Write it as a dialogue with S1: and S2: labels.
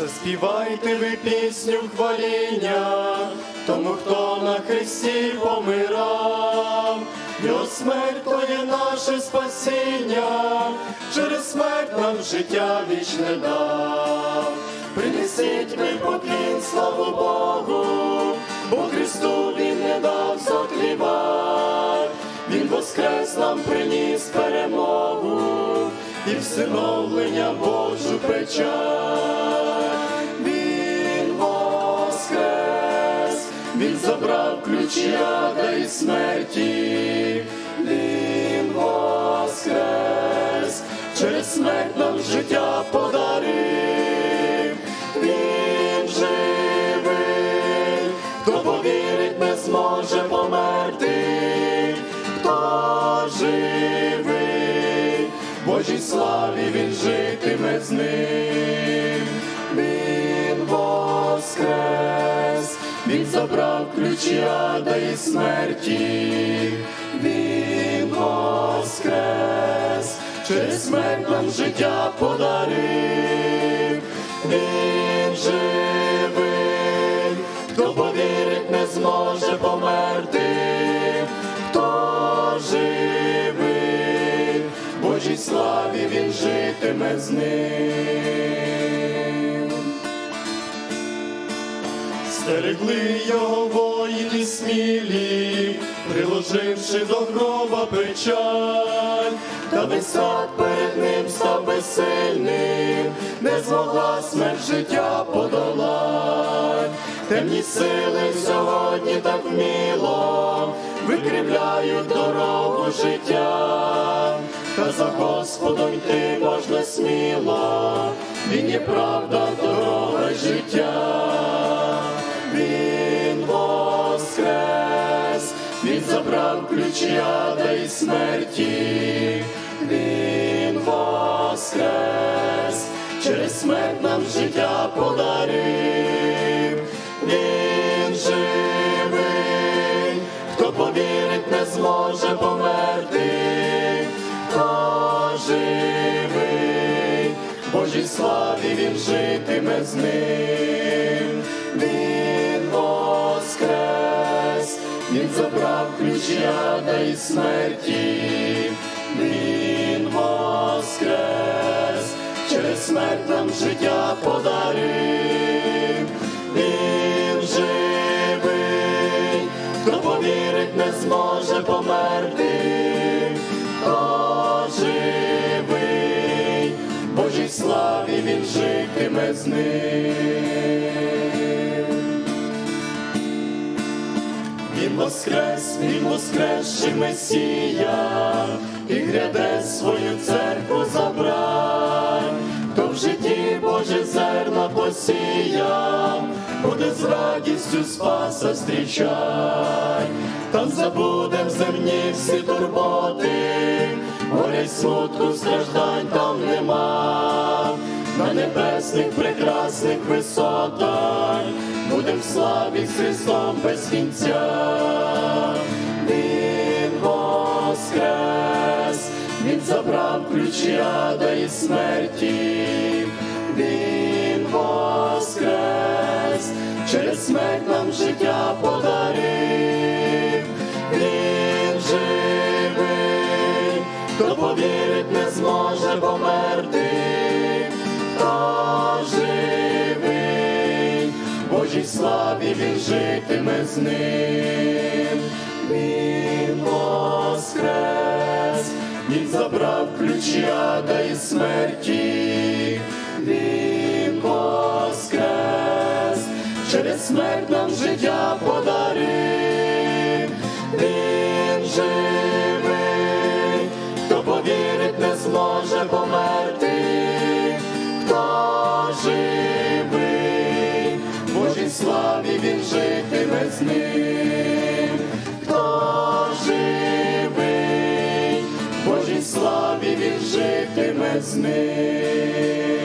S1: Заспівайте ви пісню хваління, тому хто на Христі помирав, Його смерть то є наше спасіння, через смерть нам життя вічне дав. Принесіть ви поклін, славу Богу, бо Христу Він не дав заклівать, Він воскрес нам приніс перемогу і всиновлення Божу печать. Ключі ада і смерті, Він воскрес, через смерть нам життя подарив, Він живий, хто повірить, не зможе померти, хто живий, Божій славі він житиме з ним, забрав ключі ада і смерті, він воскрес, через смерть нам життя подарив, він живий, хто повірить, не зможе померти, хто живий, Божій славі він житиме з ним. Стерегли його воїни смілі, приложивши до гроба печаль, та весь сад перед ним став безсильним, не змогла смерть життя подолать. Темні сили сьогодні так вміло викривляють дорогу життя, та за Господом йти можна сміло, він є правда, дорога життя. Забрав ключі ада і смерті, він воскрес, через смерть нам життя подарив, він живий, хто повірить, не зможе померти, хто живий, Божій славі він житиме з ним. Забрав ключі ада і смерті, він воскрес, через смерть нам життя подарив, він живий, хто повірить, не зможе померти, хто живий, Божій славі він житиме з ним. Він воскрес, він воскресший Месія, і гряде свою церкву забрать, хто в житті Боже зерна посіяв, буде з радістю спаса зустрічай, там забудем земні всі турботи, горя й смутку страждань там нема, на небесних прекрасних висотах будем в славі Христом без кінця. Він воскрес, він забрав ключі ада і смерті, він воскрес, через смерть нам життя подарив, Божій славі він житиме з ним, він воскрес, він забрав ключі ада і смерті, він воскрес, через смерть нам життя подарив, він живий, хто повірить, не зможе померти, хто Божій славі він житиме з ним, хто живий, Божій славі він житиме з ним.